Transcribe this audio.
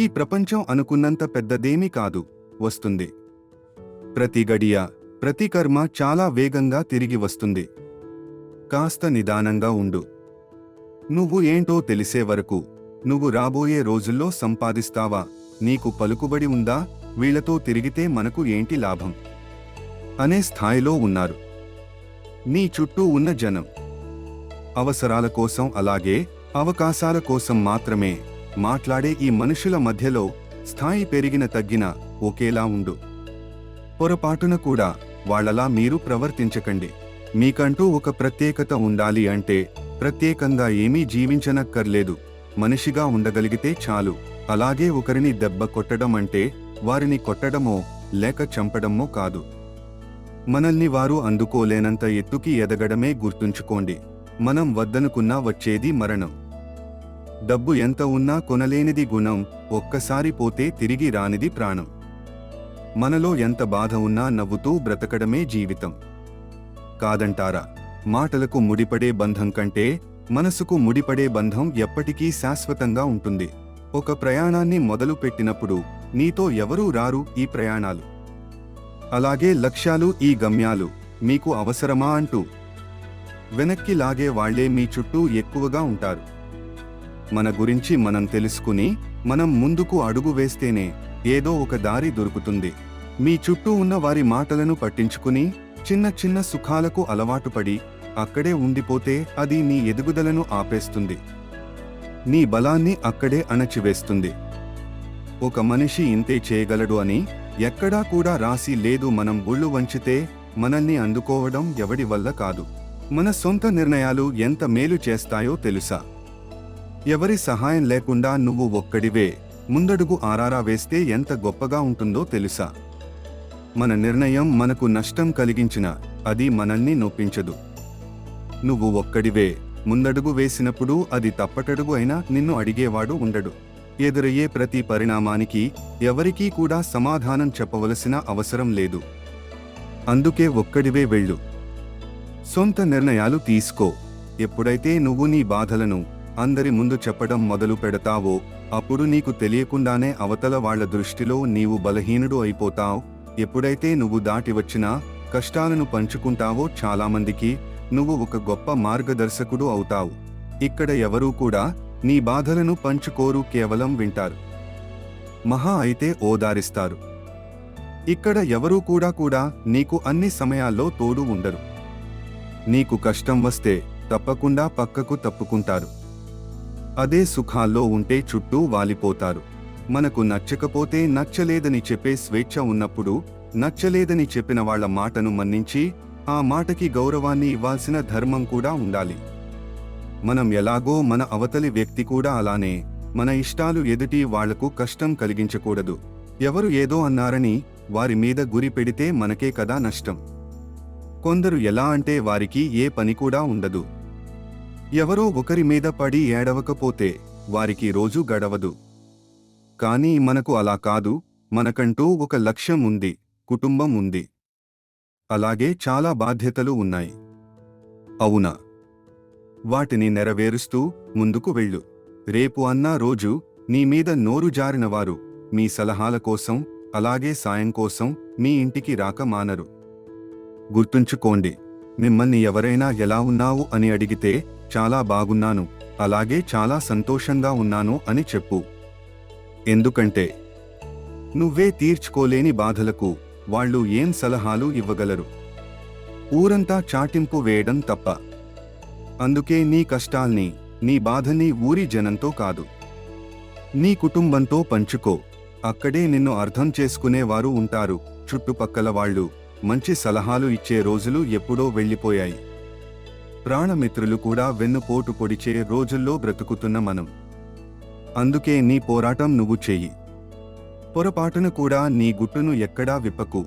ఈ ప్రపంచం అనుకున్నంత పెద్దదేమీ కాదు వస్తుంది. ప్రతి గడియ ప్రతి కర్మ చాలా వేగంగా తిరిగి వస్తుంది. కాస్త నిదానంగా ఉండు. నువ్వు ఏంటో తెలిసే వరకు నువ్వు రాబోయే రోజుల్లో సంపాదిస్తావా? నీకు పలుకుబడి ఉందా? వీళ్ళతో తిరిగితే మనకు ఏంటి లాభం? అనే స్థాయిలో ఉన్నారు. నీ చుట్టూ ఉన్న జనం. అవసరాల కోసం అలాగే అవకాశాల కోసం మాత్రమే మాట్లాడే ఈ మనుషుల మధ్యలో స్థాయి పెరిగిన తగ్గిన ఒకేలా ఉండు. పొరపాటున కూడా వాళ్ళలా మీరు ప్రవర్తించకండి. మీకంటూ ఒక ప్రత్యేకత ఉండాలి అంటే ప్రత్యేకంగా ఏమీ జీవించనక్కర్లేదు. మనిషిగా ఉండగలిగితే చాలు. అలాగే ఒకరిని దెబ్బ కొట్టడం అంటే వారిని కొట్టడమో లేక చంపడమో కాదు. మనల్ని వారు అందుకోలేనంత ఎత్తుకి ఎదగడమే గుర్తుంచుకోండి. మనం వద్దనుకున్నా వచ్చేది మరణం. డబ్బు ఎంత ఉన్నా కొనలేనిది గుణం ఒక్కసారి పోతే తిరిగి రానిది ప్రాణం. మనలో ఎంత బాధ ఉన్నా నవ్వుతూ బ్రతకడమే జీవితం. కాదంటారా మాటలకు ముడిపడే బంధం కంటే మనసుకు ముడిపడే బంధం ఎప్పటికీ శాశ్వతంగా ఉంటుంది. ఒక ప్రయాణాన్ని మొదలు పెట్టినప్పుడు నీతో ఎవరూ రారు ఈ ప్రయాణాలు. అలాగే లక్ష్యాలు ఈ గమ్యాలు మీకు అవసరమా అంటూ వెనక్కి లాగే వాళ్ళే మీ చుట్టూ ఎక్కువగా ఉంటారు. మన గురించి మనం తెలుసుకుని మనం ముందుకు అడుగు వేస్తేనే ఏదో ఒక దారి దొరుకుతుంది. మీ చుట్టూ ఉన్న వారి మాటలను పట్టించుకుని చిన్న చిన్న సుఖాలకు అలవాటుపడి అక్కడే ఉండిపోతే అది నీ ఎదుగుదలను ఆపేస్తుంది. నీ బలాన్ని అక్కడే అణచివేస్తుంది. ఒక మనిషి ఇంతే చేయగలడు అని ఎక్కడా కూడా రాసి లేదు మనం ఒళ్ళు వంచితే మనల్ని అందుకోవడం ఎవడి వల్ల కాదు. మన సొంత నిర్ణయాలు ఎంత మేలు చేస్తాయో తెలుసా? ఎవరి సహాయం లేకుండా నువ్వు ఒక్కడివే. ముందడుగు ఆరారా వేస్తే ఎంత గొప్పగా ఉంటుందో తెలుసా? మన నిర్ణయం మనకు నష్టం కలిగించిన అది మనల్ని నొప్పించదు. నువ్వు ఒక్కడివే. ముందడుగు వేసినప్పుడు అది తప్పటడుగు అయినా నిన్ను అడిగేవాడు ఉండడు. ఎదురయ్యే ప్రతి పరిణామానికి ఎవరికీ కూడా సమాధానం చెప్పవలసిన అవసరం లేదు. అందుకే ఒక్కడివే వెళ్ళు. సొంత నిర్ణయాలు తీసుకో. ఎప్పుడైతే నువ్వు నీ బాధలను అందరి ముందు చెప్పడం మొదలు పెడతావో అప్పుడు నీకు తెలియకుండానే అవతల వాళ్ళ దృష్టిలో నీవు బలహీనుడు అయిపోతావు. ఎప్పుడైతే నువ్వు దాటి వచ్చినా కష్టాలను పంచుకుంటావో చాలామందికి నువ్వు ఒక గొప్ప మార్గదర్శకుడు అవుతావు. ఇక్కడ ఎవరూ కూడా నీ బాధలను పంచుకోరు కేవలం వింటారు. మహా అయితే ఓదారిస్తారు. ఇక్కడ ఎవరూ కూడా కూడా నీకు అన్ని సమయాల్లో తోడు ఉండరు. నీకు కష్టం వస్తే తప్పకుండా పక్కకు తప్పుకుంటారు. అదే సుఖాల్లో ఉంటే చుట్టూ వాలిపోతారు. మనకు నచ్చకపోతే నచ్చలేదని చెప్పే స్వేచ్ఛ ఉన్నప్పుడు నచ్చలేదని చెప్పిన వాళ్ళ మాటను మన్నించి ఆ మాటకి గౌరవాన్ని ఇవ్వాల్సిన ధర్మం కూడా ఉండాలి. మనం ఎలాగో మన అవతలి వ్యక్తి కూడా అలానే మన ఇష్టాలు ఎదుటి వాళ్ళకు కష్టం కలిగించకూడదు. ఎవరు ఏదో అన్నారని వారి మీద గురి పెడితే మనకే కదా నష్టం. కొందరు ఎలా అంటే వారికి ఏ పని కూడా ఉండదు. ఎవరో ఒకరి మీద పడి ఏడవకపోతే వారికి రోజు గడవదు. కానీ మనకు అలా కాదు మనకంటూ ఒక లక్ష్యం ఉంది కుటుంబం ఉంది. అలాగే చాలా బాధ్యతలు ఉన్నాయి. అవునా? వాటిని నెరవేరుస్తూ ముందుకు వెళ్ళు. రేపు అన్నా రోజు నీ మీద నోరు జారినవారు మీ సలహాల కోసం అలాగే సాయం కోసం మీ ఇంటికి రాక మానరు. గుర్తుంచుకోండి మిమ్మల్ని ఎవరైనా ఎలా ఉన్నావు అని అడిగితే చాలా బాగున్నాను అలాగే చాలా సంతోషంగా ఉన్నాను అని చెప్పు. ఎందుకంటే నువ్వే తీర్చుకోలేని బాధలకు వాళ్ళు ఏం సలహాలు ఇవ్వగలరు? ఊరంతా చాటింపు వేయడం తప్ప. అందుకే నీ కష్టాల్ని నీ బాధని ఊరి జనంతో కాదు. నీ కుటుంబంతో పంచుకో. అక్కడే నిన్ను అర్థం చేసుకునేవారు ఉంటారు చుట్టుపక్కల వాళ్ళు. మంచి సలహాలు ఇచ్చే రోజులు ఎప్పుడో వెళ్ళిపోయాయి. ప్రాణమిత్రులు కూడా వెన్నుపోటు పొడిచే రోజుల్లో బ్రతుకుతున్న మనం. అందుకే నీ పోరాటం నువ్వు చెయ్యి. పొరపాటున కూడా నీ గుట్టును ఎక్కడా విప్పకు.